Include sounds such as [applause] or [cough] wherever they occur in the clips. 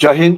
जय हिंद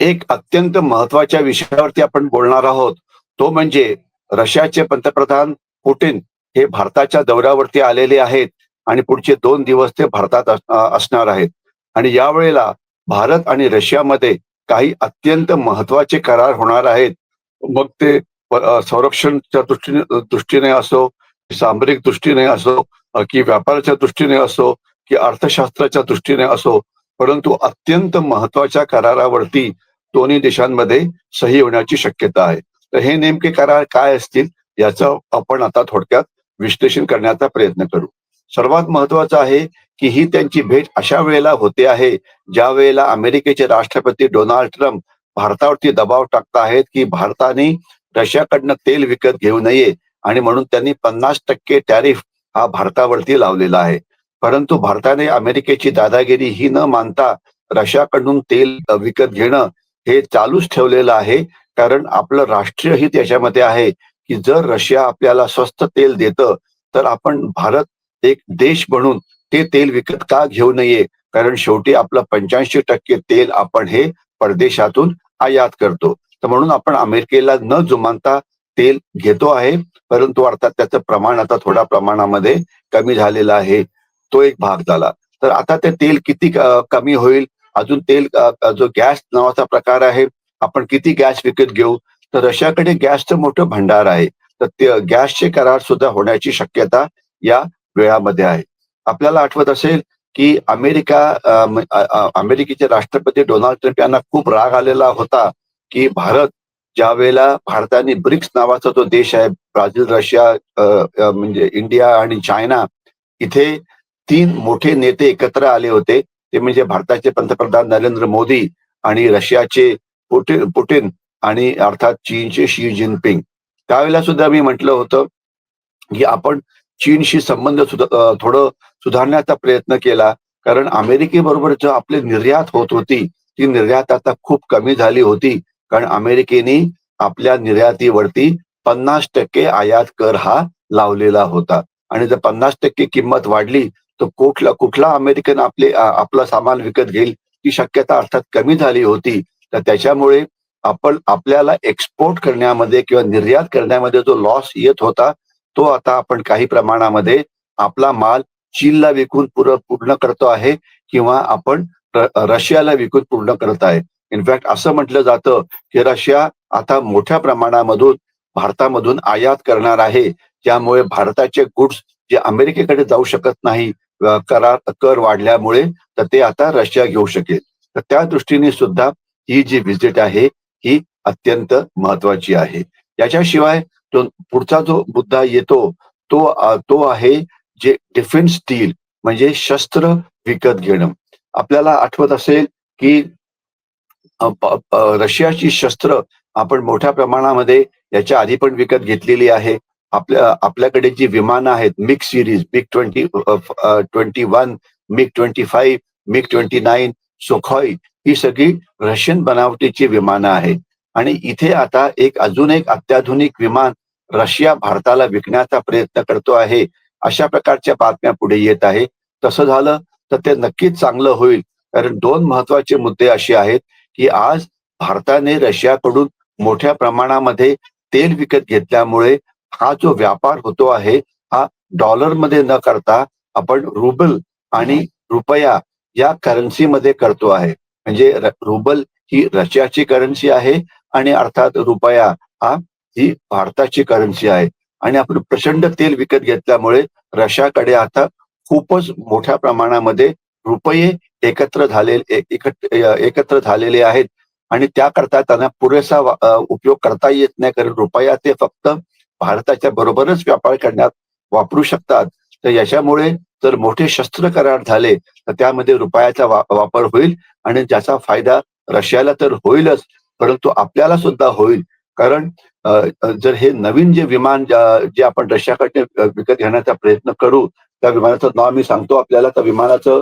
एक अत्यंत महत्त्वाच्या विषयावरती आपण बोलणार आहोत. तो म्हणजे रशियाचे पंतप्रधान पुटिन हे भारताच्या दौऱ्यावरती आलेले आहेत आणि पुढचे दोन दिवस ते भारतात असणार आहेत. आणि यावेळेला भारत आणि रशियामध्ये काही अत्यंत महत्त्वाचे करार होणार आहेत. मग ते संरक्षणच्या दृष्टीने दृष्टीने असो सामरिक दृष्टीने असो की व्यापाराच्या दृष्टीने असो की अर्थशास्त्राच्या दृष्टीने असो परंतु अत्यंत महत्त्वाच्या करारावरती दोन्ही देशांमध्ये सही होण्याची शक्यता आहे. तर हे नेमके करार काय असतील याचं आपण आता थोडक्यात विश्लेषण करण्याचा प्रयत्न करू. सर्वात महत्वाचं आहे की ही त्यांची भेट अशा वेळेला होते आहे ज्या वेळेला अमेरिकेचे राष्ट्रपती डोनाल्ड ट्रम्प भारतावरती दबाव टाकत आहेत की भारताने रशियाकडनं तेल विकत घेऊ नये आणि म्हणून त्यांनी पन्नास टक्के टॅरिफ हा भारतावरती लावलेला आहे. परंतु भारताने अमेरिकेची दादागिरी ही न मानता रशियाकडून तेल विकत घेणं हे चालूच ठेवलेलं आहे. कारण आपलं राष्ट्रीय हित याच्यामध्ये आहे की जर रशिया आपल्याला स्वस्त तेल देतं तर आपण भारत एक देश म्हणून ते तेल विकत का घेऊ नये? कारण शेवटी आपलं पंच्याऐंशी टक्के तेल आपण हे परदेशातून आयात करतो. तर म्हणून आपण अमेरिकेला न जुमानता तेल घेतो आहे. परंतु अर्थात त्याचं प्रमाण आता थोड्या प्रमाणामध्ये कमी झालेलं आहे. तो एक भाग झाला. तर आता ते तेल किती कमी होईल? अजून तेल जो गॅस नावाचा प्रकार आहे आपण किती गॅस विकत घेऊ? तर रशियाकडे गॅसचं मोठं भंडार आहे. तर ते गॅसचे करार सुद्धा होण्याची शक्यता या वेळामध्ये आहे. आपल्याला आठवत असेल की अमेरिका अमेरिकेचे राष्ट्रपती डोनाल्ड ट्रम्प यांना खूप राग आलेला होता की भारत ज्या वेळेला भारताने ब्रिक्स नावाचा जो देश आहे ब्राझील रशिया म्हणजे इंडिया आणि चायना इथे तीन मोठे नेते एकत्र आले होते. ते म्हणजे भारताचे पंतप्रधान नरेंद्र मोदी आणि रशियाचे पुटिन पुटिन आणि अर्थात चीनचे शी जिनपिंग. त्यावेळेला सुद्धा मी म्हटलं होतं की आपण चीनशी संबंध सुधा थोडं सुधारण्याचा प्रयत्न केला. कारण अमेरिकेबरोबर जो आपली निर्यात होत होती ती निर्यात आता खूप कमी झाली होती. कारण अमेरिकेने आपल्या निर्यातीवरती पन्नास टक्के आयात कर हा लावलेला होता. आणि जर पन्नास टक्के किंमत वाढली तर कुठला कुठला अमेरिकन आपले आपलं सामान विकत घेईल ती शक्यता अर्थात कमी झाली होती. तर त्याच्यामुळे आपण आपल्याला एक्सपोर्ट करण्यामध्ये किंवा निर्यात करण्यामध्ये जो लॉस येत होता तो आता आपण काही प्रमाणामध्ये आपला माल चीनला विकून पूर्ण पूर्ण करतो आहे किंवा आपण रशियाला विकून पूर्ण करत आहे. इनफॅक्ट असं म्हटलं जातं की रशिया आता मोठ्या प्रमाणामधून भारतामधून आयात करणार आहे. त्यामुळे भारताचे गुड्स जे अमेरिकेकडे जाऊ शकत नाही करार कर वाढल्यामुळे तर ते आता रशिया घेऊ शकेल. तर त्या दृष्टीने सुद्धा ही जी व्हिजिट आहे ही अत्यंत महत्वाची आहे. याच्याशिवाय तो पुढचा जो मुद्दा येतो तो तो आहे जे डिफेन्स डील म्हणजे शस्त्र विकत घेणं. आपल्याला आठवत असेल की रशियाची शस्त्र आपण मोठ्या प्रमाणामध्ये याच्या आधी पण विकत घेतलेली आहे. आपल्या आपल्याकडे जी विमानं आहेत MiG series MiG twenty twenty one MiG twenty five MiG twenty nine Sukhoi ही सगळी रशियन बनावटीची विमानं आहेत. आणि इथे आता एक अजून एक अत्याधुनिक विमान रशिया भारताला विकण्याचा प्रयत्न करतो आहे अशा प्रकारच्या बातम्या पुढे येत आहे. तसं झालं तर ते नक्कीच चांगलं होईल. कारण दोन महत्त्वाचे मुद्दे असे आहेत की आज भारताने रशियाकडून मोठ्या प्रमाणामध्ये तेल विकत घेतल्यामुळे हा जो व्यापार होतो आहे हा डॉलरमध्ये न करता आपण रुबल आणि रुपया या करन्सीमध्ये करतो आहे. म्हणजे रुबल ही रशियाची करन्सी आहे आणि अर्थात रुपया हा ही भारताची करन्सी आहे. आणि आपण प्रचंड तेल विकत घेतल्यामुळे रशियाकडे आता खूपच मोठ्या प्रमाणामध्ये रुपये एकत्र झाले एकत्र झालेले आहेत. आणि त्याकरता त्यांना पुरेसा उपयोग करता येत नाही कारण रुपया ते फक्त भारताच्या बरोबरच व्यापार करण्यात वापरू शकतात. तर याच्यामुळे जर मोठे शस्त्र करार झाले तर त्यामध्ये रुपयाचा वा- वापर होईल आणि ज्याचा फायदा रशियाला तर होईलच परंतु आपल्याला सुद्धा होईल. कारण जर हे नवीन जे विमान जे आपण रशियाकडून विकत घेण्याचा प्रयत्न करू त्या विमानाचं नाव मी सांगतो आपल्याला. त्या विमानाचं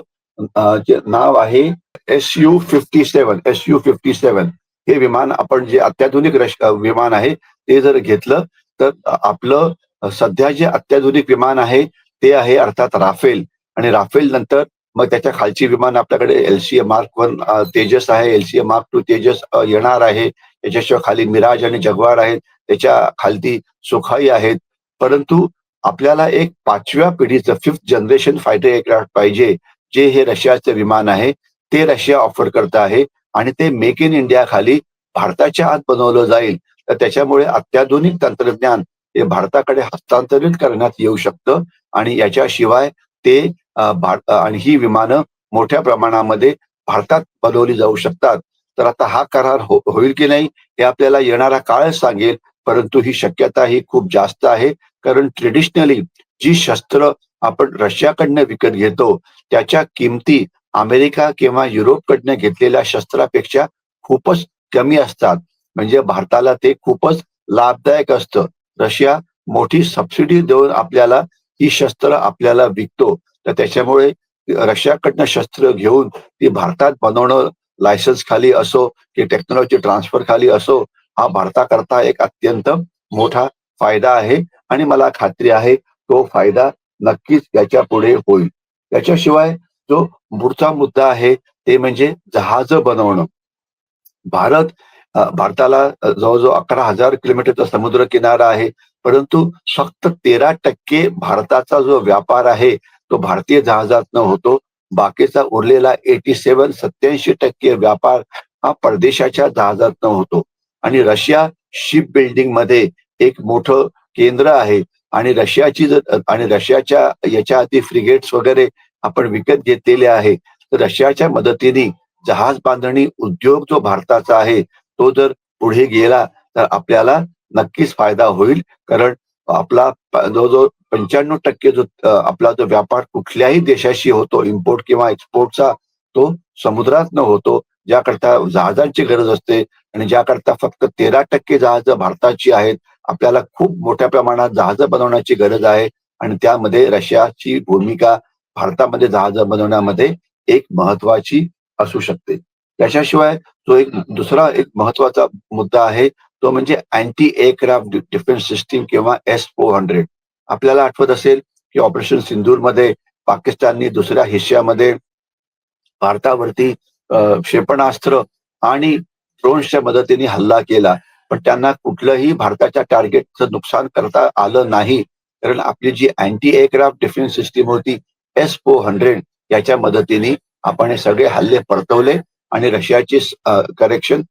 जे नाव आहे S U fifty seven S U fifty seven हे विमान आपण जे अत्याधुनिक विमान आहे ते जर घेतलं तर आपलं सध्या जे अत्याधुनिक विमान आहे ते आहे अर्थात राफेल. आणि राफेल नंतर मग त्याच्या खालची विमान आपल्याकडे एलसीए मार्क वन तेजस आहे. एलसीए मार्क टू तेजस येणार आहे. त्याच्याशिवाय खाली मिराज आणि जगवार आहेत. त्याच्या खालती सुखाई आहेत. परंतु आपल्याला एक पाचव्या पिढीचं फिफ्थ जनरेशन फायटर एअरक्राफ्ट पाहिजे जे हे रशियाचं विमान आहे ते रशिया ऑफर करत आहे. आणि ते मेक इन इंडिया खाली भारताच्या आत बनवलं जाईल. तर त्याच्यामुळे अत्याधुनिक तंत्रज्ञान हे भारताकडे हस्तांतरित करण्यात येऊ शकतं आणि याच्याशिवाय ते भार- आणि ही विमानं मोठ्या प्रमाणामध्ये भारतात बनवली जाऊ शकतात. तर आता हा करार हो, होईल की नाही हे आपल्याला येणारा काळच सांगेल परंतु ही शक्यता ही खूप जास्त आहे. कारण ट्रेडिशनली जी शस्त्र आपण रशियाकडनं विकत घेतो त्याच्या किमती अमेरिका किंवा युरोपकडनं घेतलेल्या शस्त्रापेक्षा खूपच कमी असतात. म्हणजे भारताला ते खूपच लाभदायक असतं. रशिया मोठी सबसिडी देऊन आपल्याला ही शस्त्र आपल्याला विकतो. तर त्याच्यामुळे रशियाकडनं शस्त्र घेऊन ती भारतात बनवणं लायसन्स खाली असो की टेक्नॉलॉजी ट्रान्सफर खाली असो हा भारताकरता एक अत्यंत मोठा फायदा आहे. आणि मला खात्री आहे तो फायदा नक्कीच याच्यापुढे होईल. त्याच्याशिवाय जो पुढचा मुद्दा आहे ते म्हणजे जहाज बनवणं. भारत भारताला जवळजवळ अकरा हजार किलोमीटरचा समुद्र किनारा आहे. परंतु फक्त तेरा टक्के भारताचा जो व्यापार आहे तो भारतीय जहाजातनं होतो. बाकीचा उरलेला एटी सेवन सत्याऐंशी टक्के व्यापार हा परदेशाच्या जहाजातनं होतो. आणि रशिया शिप बिल्डिंगमध्ये एक मोठं केंद्र आहे. आणि रशियाची जर आणि रशियाच्या याच्या आधी फ्रिगेट्स वगैरे आपण विकत घेतलेले आहे. तर रशियाच्या मदतीने जहाज बांधणी उद्योग जो भारताचा आहे तो जर पुढे गेला तर आपल्याला नक्कीच फायदा होईल. कारण आपला जो जवळजवळ पंच्याण्णव टक्के जो आपला जो व्यापार कुठल्याही देशाशी होतो इम्पोर्ट किंवा एक्सपोर्टचा तो समुद्रातनं होतो. ज्याकरता जहाजांची गरज असते आणि ज्याकरता फक्त तेरा टक्के जहाजं भारताची आहेत आपल्याला खूप मोठ्या प्रमाणात जहाजं बनवण्याची गरज आहे. आणि त्यामध्ये रशियाची भूमिका भारतामध्ये जहाजं बनवण्यामध्ये एक महत्वाची असू शकते. त्याच्याशिवाय जो एक दुसरा एक महत्त्वाचा मुद्दा आहे तो म्हणजे अँटी एअरक्राफ्ट डिफेन्स सिस्टीम किंवा एस फोर हंड्रेड आपल्याला आठवत असेल की ऑपरेशन सिंधूरमध्ये पाकिस्ताननी दुसऱ्या हिस्स्यामध्ये भारतावरती क्षेपणास्त्र आणि ड्रोन्सच्या मदतीने हल्ला केला. पण त्यांना कुठलंही भारताच्या टार्गेटचं नुकसान करता आलं नाही. कारण आपली जी अँटी एअरक्राफ्ट डिफेन्स सिस्टीम होती एस फोर हंड्रेड याच्या मदतीने आपण हे सगळे हल्ले परतवले. आणि रशियाची करेक्शन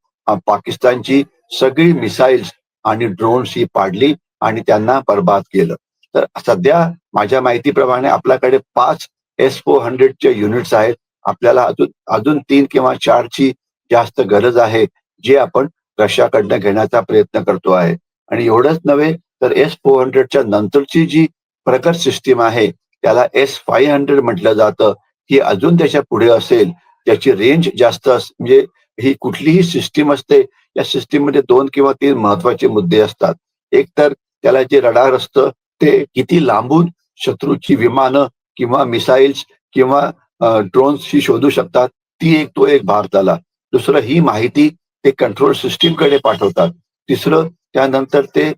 पाकिस्तानची सगळी मिसाईल्स आणि ड्रोन्स ही पाडली आणि त्यांना बर्बाद केलं. तर सध्या माझ्या माहितीप्रमाणे आपल्याकडे पाच एस फोर हंड्रेडच्या युनिट्स आहेत. आपल्याला अजून अजून तीन किंवा चारची जास्त गरज आहे जे आपण रशियाकडनं घेण्याचा प्रयत्न करतो आहे. आणि एवढंच नव्हे तर एस फोर हंड्रेडच्या नंतरची जी प्रगत सिस्टीम आहे त्याला एस फाईव्ह हंड्रेड म्हटलं जातं ही अजून त्याच्या पुढे असेल. त्याची रेंज जास्त म्हणजे ही कुठलीही सिस्टीम असते या सिस्टीममध्ये दोन किंवा तीन महत्त्वाचे मुद्दे असतात. एक तर त्याला जे रडार असतं ते किती लांबून शत्रूची विमानं किंवा मिसाईल्स किंवा ड्रोन्स ही शोधू शकतात ती एक तो एक भार झाला दुसरं ही माहिती ते कंट्रोल सिस्टीमकडे पाठवतात. तिसरं त्यानंतर ते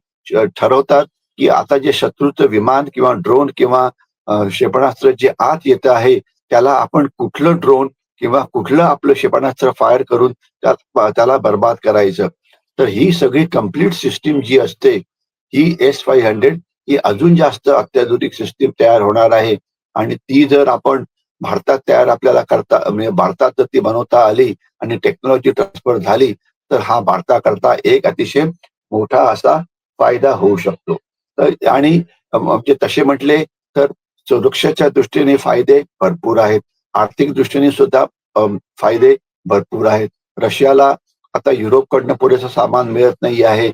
ठरवतात की आता जे शत्रूचं विमान किंवा ड्रोन किंवा क्षेपणास्त्र जे आत येत आहे त्याला आपण कुठलं ड्रोन किंवा कुठलं आपलं क्षेपणास्त्र फायर करून त्यात त्याला बर्बाद करायचं. तर ही सगळी कंप्लीट सिस्टीम जी असते ही एस फाईव्ह हंड्रेड ही अजून जास्त अत्याधुनिक सिस्टीम तयार होणार आहे. आणि ती जर आपण भारतात तयार आपल्याला करता म्हणजे भारतात जर ती बनवता आली आणि टेक्नॉलॉजी ट्रान्सफर झाली तर हा भारताकरता एक अतिशय मोठा असा फायदा होऊ शकतो. तर आणि म्हणजे तसे म्हटले तर सुरक्षेच्या दृष्टीने फायदे भरपूर आहेत. आर्थिक दृष्टीने सुद्धा फायदे भरपूर आहेत. रशियाला आता युरोपकडनं पुरेसं सामान मिळत नाही आहे.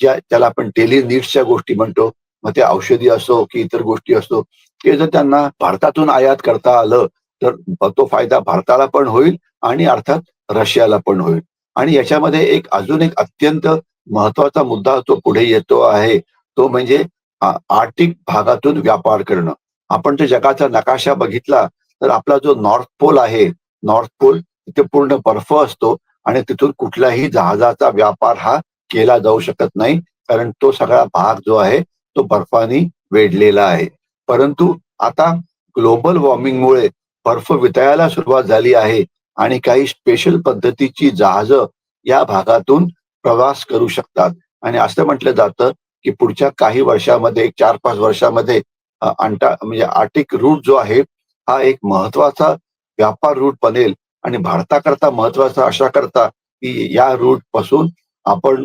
ज्या त्याला आपण डेली नीड्सच्या गोष्टी म्हणतो मग ते औषधी असो की इतर गोष्टी असो ते जर त्यांना भारतातून आयात करता आलं तर तो फायदा भारताला पण होईल आणि अर्थात रशियाला पण होईल. आणि याच्यामध्ये एक अजून एक अत्यंत महत्त्वाचा मुद्दा तो पुढे येतो आहे. तो म्हणजे आर्थिक आर्टिक भागातून व्यापार करणं. आपण तो जगाचा नकाशा बघितला तर आपला जो नॉर्थ पोल आहे नॉर्थ पोल तिथे पूर्ण बर्फ असतो आणि तिथून कुठल्याही जहाजाचा व्यापार हा केला जाऊ शकत नाही कारण तो सगळा भाग जो आहे तो बर्फाने वेढलेला आहे. परंतु आता ग्लोबल वॉर्मिंगमुळे बर्फ वितळायला सुरुवात झाली आहे आणि काही स्पेशल पद्धतीची जहाजं या भागातून प्रवास करू शकतात. आणि असं म्हटलं जातं की पुढच्या काही वर्षामध्ये चार पाच वर्षामध्ये अंटा म्हणजे आर्टिक रूट जो आहे हा एक महत्त्वाचा व्यापार रूट बनेल आणि भारताकरता महत्त्वाचा अशा करता की या रूटपासून आपण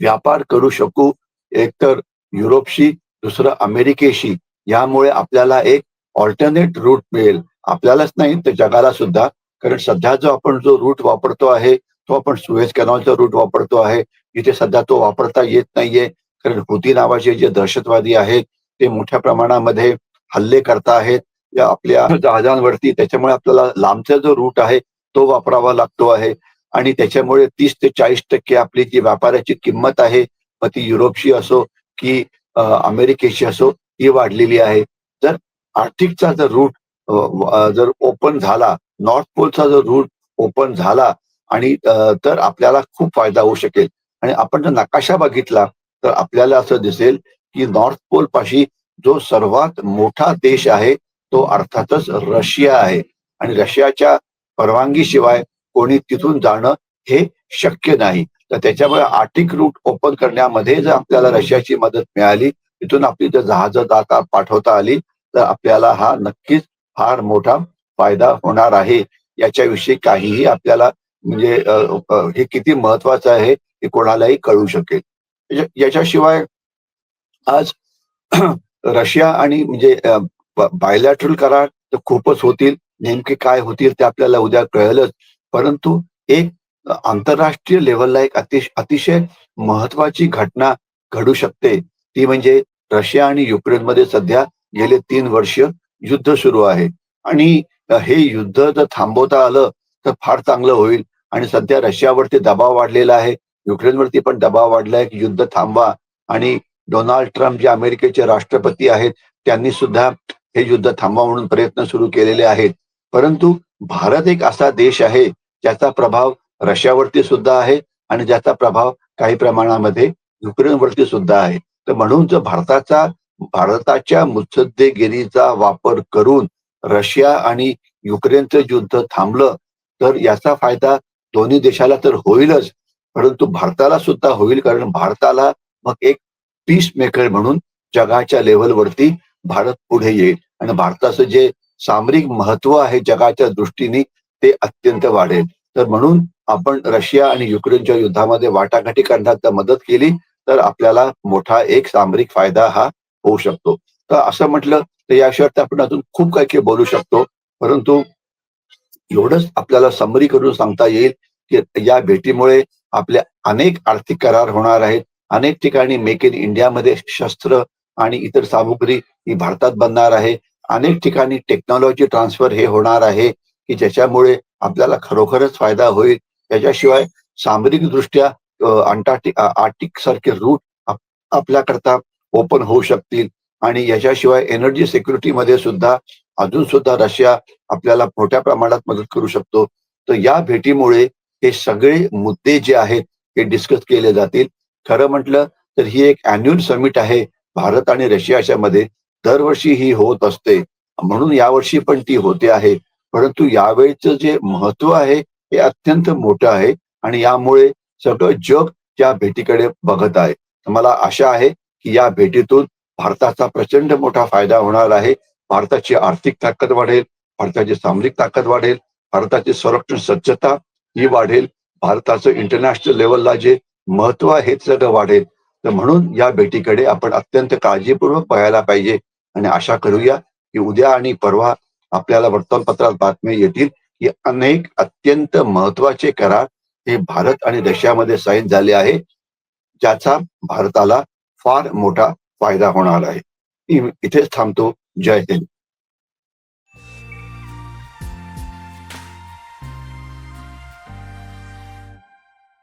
व्यापार करू शकू. एकतर युरोपशी दुसरं अमेरिकेशी. यामुळे आपल्याला एक ऑल्टरनेट रूट मिळेल. आपल्यालाच नाही तर जगाला सुद्धा. कारण सध्या जो आपण जो रूट वापरतो आहे तो आपण सुएज कॅनॉलचा रूट वापरतो आहे. इथे सध्या तो वापरता येत नाहीये. कारण हुती नावाचे जे दहशतवादी आहेत ते मोठ्या प्रमाणामध्ये हल्ले करता आहेत या आपल्या जहाजांवरती. त्याच्यामुळे आपल्याला लांबचा जो रूट आहे तो वापरावा लागतो आहे. आणि त्याच्यामुळे तीस ते चाळीस टक्के आपली जी व्यापाराची किंमत आहे मग ती युरोपची असो की अमेरिकेची असो ही वाढलेली आहे. जर आर्थिकचा जर रूट जर ओपन झाला नॉर्थ पोलचा जर रूट ओपन झाला आणि तर आपल्याला खूप फायदा होऊ शकेल. आणि आपण जर नकाशा बघितला तर आपल्याला असं दिसेल की नॉर्थ पोल पाशी जो सर्वात मोठा देश आहे तो अर्थातच रशिया आहे. आणि रशियाच्या परवानगीशिवाय कोणी तिथून जाणं हे शक्य नाही. तर त्याच्यामुळे आर्टिक रूट ओपन करण्यामध्ये जर आपल्याला रशियाची मदत मिळाली तिथून आपली जर जहाजं जाता पाठवता आली तर आपल्याला हा नक्कीच फार मोठा फायदा होणार आहे. याच्याविषयी काहीही आपल्याला म्हणजे हे किती महत्वाचं आहे हे कोणालाही कळू शकेल. याच्याशिवाय आज [clears throat] रशिया आणि म्हणजे बायलॅटरल करार तर खूपच होतील. नेमके काय होतील ते आपल्याला उद्या कळेलच. परंतु एक आंतरराष्ट्रीय लेवलला एक अतिश अतिशय महत्वाची घटना घडू शकते. ती म्हणजे रशिया आणि युक्रेनमध्ये सध्या गेले तीन वर्ष युद्ध सुरू आहे. आणि हे युद्ध जर थांबवता आलं तर फार चांगलं होईल. आणि सध्या रशियावरती दबाव वाढलेला आहे. युक्रेनवरती पण दबाव वाढलाय की युद्ध थांबवा. आणि डोनाल्ड ट्रम्प जे अमेरिकेचे राष्ट्रपती आहेत त्यांनी सुद्धा हे युद्ध थांबवा म्हणून प्रयत्न सुरू केलेले आहेत. परंतु भारत एक असा देश आहे ज्याचा प्रभाव रशियावरती सुद्धा आहे आणि ज्याचा प्रभाव काही प्रमाणामध्ये युक्रेनवरती सुद्धा आहे. तर म्हणून जर भारताचा भारताच्या मुत्सद्देगिरीचा वापर करून रशिया आणि युक्रेनचं युद्ध थांबलं तर याचा फायदा दोन्ही देशाला तर होईलच परंतु भारताला सुद्धा होईल कारण भारताला मग एक पीस मेकर म्हणून जगाच्या लेवलवरती भारत पुढे येईल. आणि भारताचं जे सामरिक महत्त्व आहे जगाच्या दृष्टीने ते अत्यंत वाढेल. तर म्हणून आपण रशिया आणि युक्रेनच्या युद्धामध्ये वाटाघाटी करण्यात मदत केली तर आपल्याला मोठा एक सामरिक फायदा हा होऊ शकतो. तर असं म्हटलं तर याशिवाय आपण अजून खूप काही काही बोलू शकतो. परंतु एवढंच आपल्याला समरी करून सांगता येईल की या भेटीमुळे आपले अनेक आर्थिक करार होणार आहेत. अनेक ठिकाणी मेक इन इंडियामध्ये शस्त्र आणि इतर सामुग्री ही भारतात बनणार आहे. अनेक ठिकाणी टेक्नॉलॉजी ट्रान्सफर हे होणार आहे की ज्याच्यामुळे आपल्याला खरोखरच फायदा होईल. त्याच्याशिवाय सामरिक दृष्ट्या अंटार्टिक आर्टिक सारखे रूट आपल्याकरता ओपन होऊ शकतील. आणि याच्याशिवाय एनर्जी सिक्युरिटीमध्ये सुद्धा अजून सुद्धा रशिया आपल्याला मोठ्या प्रमाणात मदत करू शकतो. तर या भेटीमुळे हे सगळे मुद्दे जे आहेत हे डिस्कस केले जातील. खरं म्हटलं तर ही एक अॅन्युअल समिट आहे. भारत आणि रशियाच्या मध्ये दरवर्षी ही होत असते. म्हणून यावर्षी पण ती होते आहे. परंतु यावेळीचं जे महत्त्व आहे हे अत्यंत मोठं आहे आणि यामुळे सगळं जग त्या भेटीकडे बघत आहे. मला आशा आहे की या भेटीतून भारताचा प्रचंड मोठा फायदा होणार आहे. भारताची आर्थिक ताकद वाढेल भारताची सामरिक ताकद वाढेल भारताची संरक्षण सज्जता ही वाढेल भारताचं इंटरनॅशनल लेवलला जे महत्त्व आहे हे सगळं वाढेल. तर म्हणून या भेटीकडे आपण अत्यंत काळजीपूर्वक पाहायला पाहिजे आणि आशा करूया की उद्या आणि परवा आपल्याला वर्तमानपत्रात बातम्या येतील की अनेक अत्यंत महत्त्वाचे करार हे भारत आणि रशियामध्ये साईन झाले आहे ज्याचा भारताला फार मोठा फायदा होणार आहे. इथेच थांबतो. जय हिंद.